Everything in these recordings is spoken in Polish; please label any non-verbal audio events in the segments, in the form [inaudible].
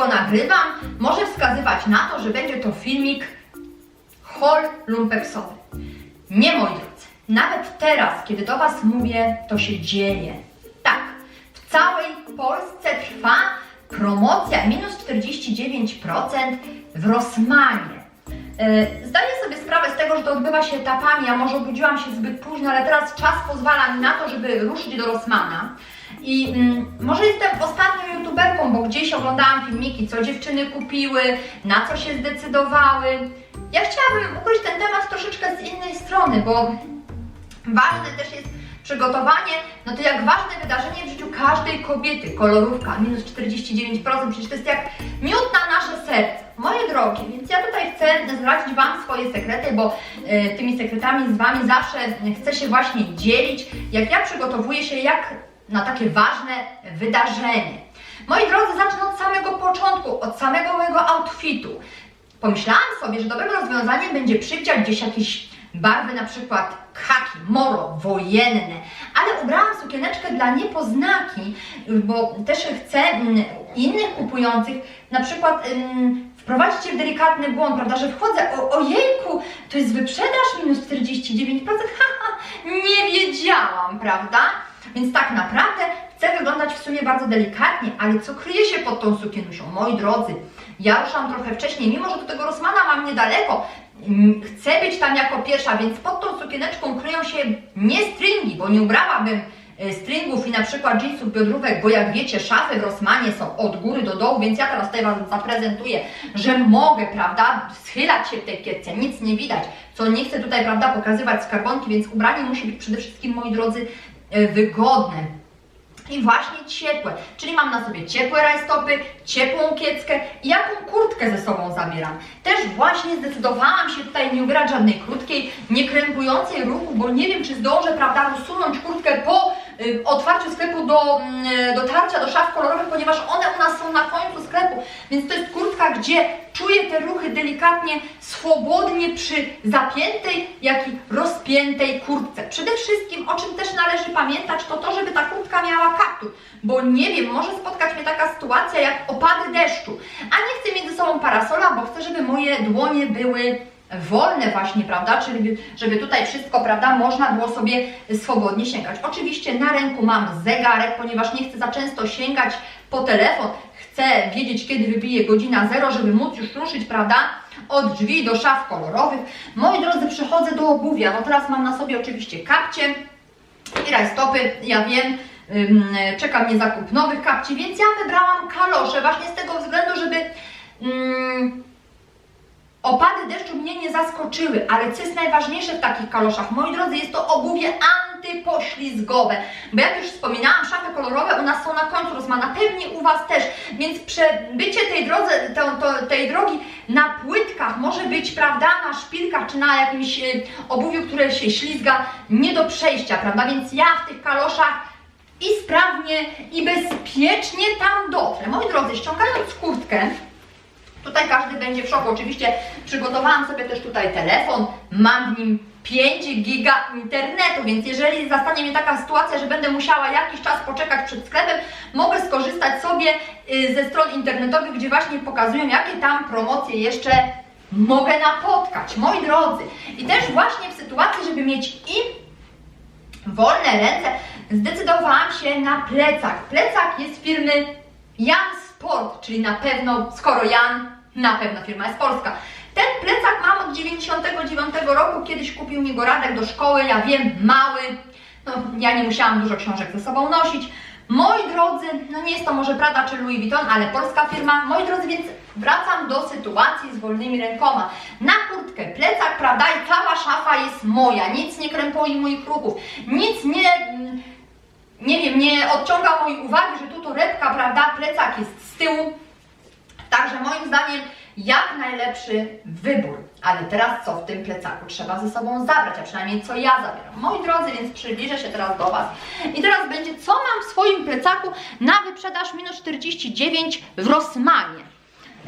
go nagrywam, może wskazywać na to, że będzie to filmik haul lumpeksowy. Nie, moi drodzy, nawet teraz, kiedy do Was mówię, to się dzieje. Tak, w całej Polsce trwa promocja minus 49% w Rosmanie. E, Zdaję sobie sprawę z tego, że to odbywa się etapami, a może obudziłam się zbyt późno, ale teraz czas pozwala mi na to, żeby ruszyć do Rosmana. I mm, może jestem ostatnią youtuberką, bo gdzieś oglądałam filmiki, co dziewczyny kupiły, na co się zdecydowały. Ja chciałabym ugryźć ten temat troszeczkę z innej strony, bo ważne też jest przygotowanie, no to jak ważne wydarzenie w życiu każdej kobiety, kolorówka, minus 49%, przecież to jest jak miód na nasze serce. Moje drogie, więc ja tutaj chcę zdradzić Wam swoje sekrety, bo e, tymi sekretami z Wami zawsze chcę się właśnie dzielić, jak ja przygotowuję się jak na takie ważne wydarzenie. Moi drodzy, zacznę od samego początku, od samego mojego outfitu. Pomyślałam sobie, że dobrym rozwiązaniem będzie przywdziać gdzieś jakieś barwy, na przykład khaki, moro, wojenne, ale ubrałam sukieneczkę dla niepoznaki, bo też chcę mm, innych kupujących na przykład ym, wprowadzić się w delikatny błąd, prawda, że wchodzę, o, ojejku, to jest wyprzedaż minus 49%, [laughs] haha, nie wiedziałam, prawda? Więc tak naprawdę chcę wyglądać w sumie bardzo delikatnie, ale co kryje się pod tą sukienusią? Moi drodzy, ja ruszam trochę wcześniej, mimo że do tego Rosmana mam niedaleko, mm, chcę być tam jako pierwsza, więc pod tą sukieneczką kryją się nie stringi, bo nie ubrałabym e, stringów i na przykład jeansów biodrówek, bo jak wiecie, szafy w Rosmanie są od góry do dołu, więc ja teraz tutaj Wam zaprezentuję, że mogę, prawda, schylać się w tej kietce, nic nie widać, co nie chcę tutaj, prawda, pokazywać skarbonki, więc ubranie musi być przede wszystkim, moi drodzy, wygodne i właśnie ciepłe, czyli mam na sobie ciepłe rajstopy, ciepłą kieckę i jaką kurtkę ze sobą zabieram. Też właśnie zdecydowałam się tutaj nie ubierać żadnej krótkiej, nie krępującej ruchu, bo nie wiem czy zdążę, prawda, usunąć kurtkę po y, otwarciu sklepu do y, dotarcia do szaf kolorowych, ponieważ one u nas są na końcu sklepu, więc to jest kurtka, gdzie czuję te ruchy delikatnie, swobodnie przy zapiętej, jak i rozpiętej kurtce. Przede wszystkim, o czym też należy pamiętać, to to, żeby ta kurtka miała kaptur, bo nie wiem, może spotkać mnie taka sytuacja jak opady deszczu, a nie chcę mieć ze sobą parasola, bo chcę, żeby moje dłonie były wolne właśnie, prawda, czyli żeby tutaj wszystko, prawda, można było sobie swobodnie sięgać. Oczywiście na ręku mam zegarek, ponieważ nie chcę za często sięgać po telefon, chcę wiedzieć, kiedy wybije godzina zero, żeby móc już ruszyć, prawda, od drzwi do szaf kolorowych. Moi drodzy, przechodzę do obuwia, no teraz mam na sobie oczywiście kapcie i rajstopy, ja wiem, czeka mnie zakup nowych kapci, więc ja wybrałam kalosze właśnie z tego względu, żeby... Opady deszczu mnie nie zaskoczyły, ale co jest najważniejsze w takich kaloszach, moi drodzy, jest to obuwie antypoślizgowe. Bo jak już wspominałam, szafy kolorowe u nas są na końcu Rosmana, pewnie u Was też, więc przebycie tej, drodze, to, to, tej drogi na płytkach może być, prawda, na szpilkach czy na jakimś e, obuwiu, które się ślizga, nie do przejścia, prawda, więc ja w tych kaloszach i sprawnie i bezpiecznie tam dotrę. Moi drodzy, ściągając kurtkę, Tutaj każdy będzie w szoku. Oczywiście przygotowałam sobie też tutaj telefon, mam w nim 5 giga internetu, więc jeżeli zastanie mnie taka sytuacja, że będę musiała jakiś czas poczekać przed sklepem, mogę skorzystać sobie y, ze stron internetowych, gdzie właśnie pokazują, jakie tam promocje jeszcze mogę napotkać. Moi drodzy, i też właśnie w sytuacji, żeby mieć i wolne ręce, zdecydowałam się na plecak. Plecak jest firmy Jan Sport, czyli na pewno, skoro Jan, na pewno firma jest polska. Ten plecak mam od 99 roku, kiedyś kupił mi go Radek do szkoły, ja wiem, mały, no ja nie musiałam dużo książek ze sobą nosić. Moi drodzy, no nie jest to może Prada czy Louis Vuitton, ale polska firma. Moi drodzy, więc wracam do sytuacji z wolnymi rękoma. Na kurtkę, plecak, prawda, i cała szafa jest moja. Nic nie krępoi moich ruchów. Nic nie, mm, nie wiem, nie odciąga mojej uwagi, że tu torebka, prawda, plecak jest z tyłu. Także moim zdaniem jak najlepszy wybór. Ale teraz co w tym plecaku trzeba ze sobą zabrać, a przynajmniej co ja zabieram. Moi drodzy, więc przybliżę się teraz do Was. I teraz będzie, co mam w swoim plecaku na wyprzedaż minus 49 w Rossmanie.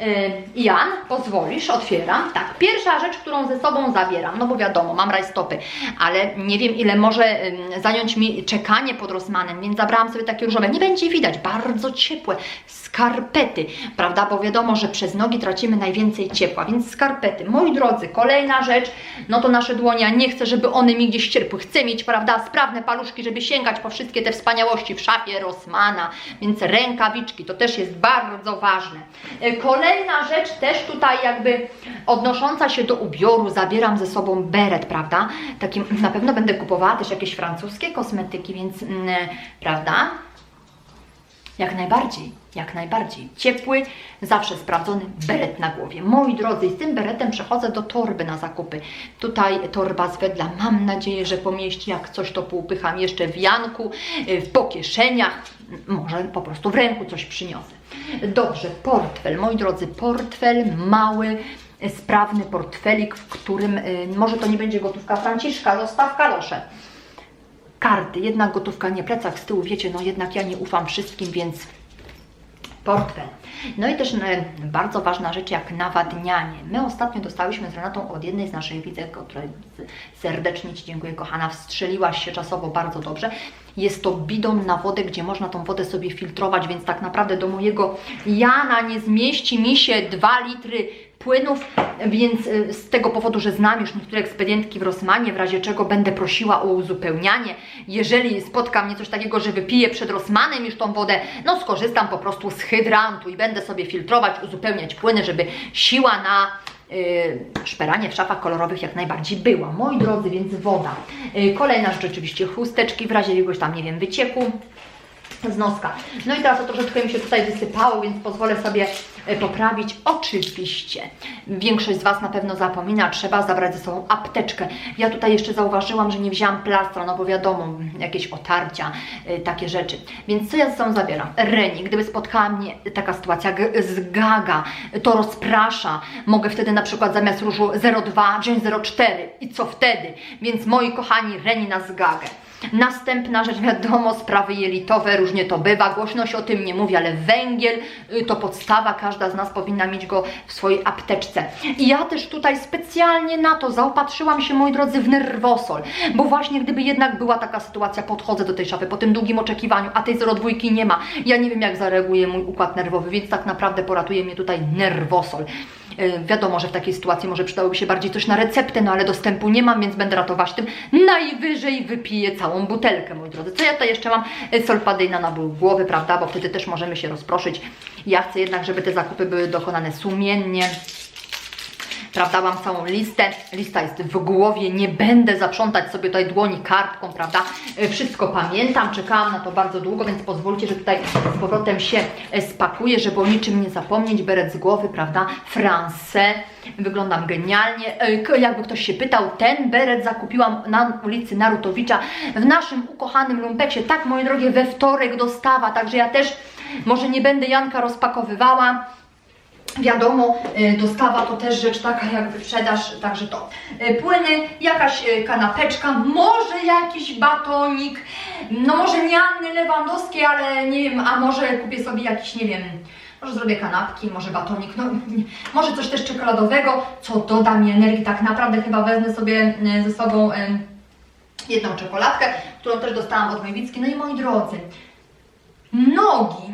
Y, Jan, pozwolisz, otwieram. Tak, pierwsza rzecz, którą ze sobą zabieram, no bo wiadomo, mam rajstopy, ale nie wiem ile może zająć mi czekanie pod Rosmanem, więc zabrałam sobie takie różowe, nie będzie widać, bardzo ciepłe, skarpety, prawda, bo wiadomo, że przez nogi tracimy najwięcej ciepła, więc skarpety. Moi drodzy, kolejna rzecz, no to nasze dłonie, ja nie chcę, żeby one mi gdzieś cierpły, chcę mieć, prawda, sprawne paluszki, żeby sięgać po wszystkie te wspaniałości w szafie Rosmana, więc rękawiczki, to też jest bardzo ważne. E, Kolejna rzecz, też tutaj jakby odnosząca się do ubioru, zabieram ze sobą beret, prawda, takim, na pewno będę kupowała też jakieś francuskie kosmetyki, więc, mm, prawda, jak najbardziej, jak najbardziej. Ciepły, zawsze sprawdzony beret na głowie. Moi drodzy, z tym beretem przechodzę do torby na zakupy. Tutaj torba z wedla, mam nadzieję, że pomieści, jak coś to poupycham jeszcze w janku, y, po kieszeniach, może po prostu w ręku coś przyniosę. Dobrze, portfel, moi drodzy, portfel mały, sprawny portfelik, w którym, y, może to nie będzie gotówka Franciszka, zostaw kalosze karty, jednak gotówka, nie plecak z tyłu, wiecie, no jednak ja nie ufam wszystkim, więc portfel. No i też e, bardzo ważna rzecz jak nawadnianie. My ostatnio dostałyśmy z Renatą od jednej z naszych widzek, o której serdecznie Ci dziękuję kochana, wstrzeliłaś się czasowo bardzo dobrze. Jest to bidon na wodę, gdzie można tą wodę sobie filtrować, więc tak naprawdę do mojego Jana nie zmieści mi się 2 litry płynów, więc y, z tego powodu, że znam już niektóre ekspedientki w Rosmanie, w razie czego będę prosiła o uzupełnianie. Jeżeli spotka mnie coś takiego, że wypiję przed Rosmanem już tą wodę, no skorzystam po prostu z hydrantu i będę sobie filtrować, uzupełniać płyny, żeby siła na y, szperanie w szafach kolorowych jak najbardziej była. Moi drodzy, więc woda. Y, kolejna rzecz oczywiście chusteczki w razie jakiegoś tam, nie wiem, wycieku z noska. No i teraz to troszeczkę mi się tutaj wysypało, więc pozwolę sobie e, poprawić. Oczywiście, większość z Was na pewno zapomina, trzeba zabrać ze sobą apteczkę. Ja tutaj jeszcze zauważyłam, że nie wzięłam plastra, no bo wiadomo, jakieś otarcia, e, takie rzeczy. Więc co ja ze sobą zabieram? Reni, gdyby spotkała mnie taka sytuacja z gaga, to rozprasza. Mogę wtedy na przykład zamiast różu 02 wziąć 04 i co wtedy? Więc moi kochani, Reni na zgagę. Następna rzecz, wiadomo, sprawy jelitowe, różnie to bywa, głośno się o tym nie mówi, ale węgiel y, to podstawa, każda z nas powinna mieć go w swojej apteczce. I ja też tutaj specjalnie na to zaopatrzyłam się, moi drodzy, w nerwosol, bo właśnie gdyby jednak była taka sytuacja, podchodzę do tej szafy po tym długim oczekiwaniu, a tej 02 nie ma, ja nie wiem jak zareaguje mój układ nerwowy, więc tak naprawdę poratuje mnie tutaj nerwosol. E, Wiadomo, że w takiej sytuacji może przydałoby się bardziej coś na receptę, no ale dostępu nie mam, więc będę ratować tym. Najwyżej wypiję całą butelkę, moi drodzy. Co ja tutaj jeszcze mam? E, Solpadyjna na ból głowy, prawda? Bo wtedy też możemy się rozproszyć. Ja chcę jednak, żeby te zakupy były dokonane sumiennie. Prawda, mam całą listę, lista jest w głowie, nie będę zaprzątać sobie tutaj dłoni kartką, prawda, E, wszystko pamiętam, czekałam na to bardzo długo, więc pozwólcie, że tutaj z powrotem się e, spakuję, żeby o niczym nie zapomnieć, beret z głowy, prawda, France, wyglądam genialnie, E, jakby ktoś się pytał, ten beret zakupiłam na ulicy Narutowicza w naszym ukochanym lumpeksie, tak moje drogie, we wtorek dostawa, także ja też może nie będę Janka rozpakowywała, Wiadomo, y, dostawa to też rzecz taka jak wyprzedaż, także to. Y, Płyny, jakaś y, kanapeczka, może jakiś batonik, no może nie Anny Lewandowskiej, ale nie wiem, a może kupię sobie jakiś, nie wiem, może zrobię kanapki, może batonik, no [laughs] może coś też czekoladowego, co doda mi energii. Tak naprawdę chyba wezmę sobie ze sobą jedną czekoladkę, którą też dostałam od Wojewicki. No i moi drodzy, nogi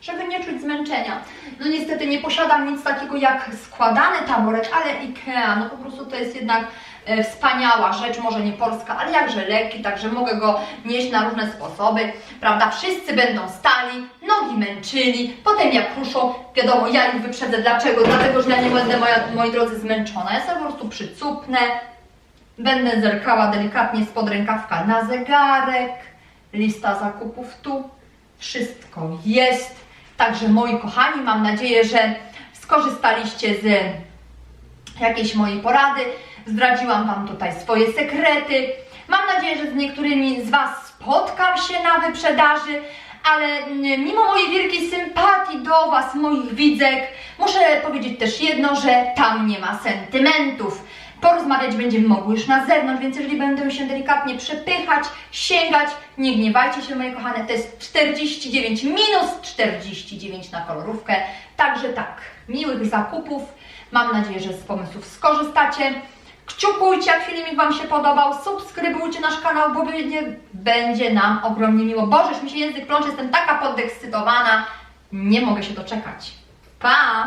żeby nie czuć zmęczenia. No niestety nie posiadam nic takiego jak składany taboret, ale IKEA, no po prostu to jest jednak e, wspaniała rzecz, może nie polska, ale jakże lekki, także mogę go nieść na różne sposoby, prawda? Wszyscy będą stali, nogi męczyli, potem jak ruszą, wiadomo, ja ich wyprzedzę. Dlaczego? Dlatego, że ja nie będę, moja, moi drodzy, zmęczona. Ja sobie po prostu przycupnę, będę zerkała delikatnie spod rękawka na zegarek, lista zakupów tu, wszystko jest. Także moi kochani, mam nadzieję, że skorzystaliście z jakiejś mojej porady. Zdradziłam Wam tutaj swoje sekrety. Mam nadzieję, że z niektórymi z Was spotkam się na wyprzedaży, ale mm, mimo mojej wielkiej sympatii do Was, moich widzek, muszę powiedzieć też jedno, że tam nie ma sentymentów. Porozmawiać będziemy mogły już na zewnątrz, więc jeżeli będę się delikatnie przepychać, sięgać, nie gniewajcie się moje kochane, to jest 49 minus 49 na kolorówkę. Także tak, miłych zakupów. Mam nadzieję, że z pomysłów skorzystacie. Kciukujcie, jak filmik Wam się podobał, subskrybujcie nasz kanał, bo będzie, będzie nam ogromnie miło. Bożeż mi się język plącze, jestem taka podekscytowana, nie mogę się doczekać. Pa!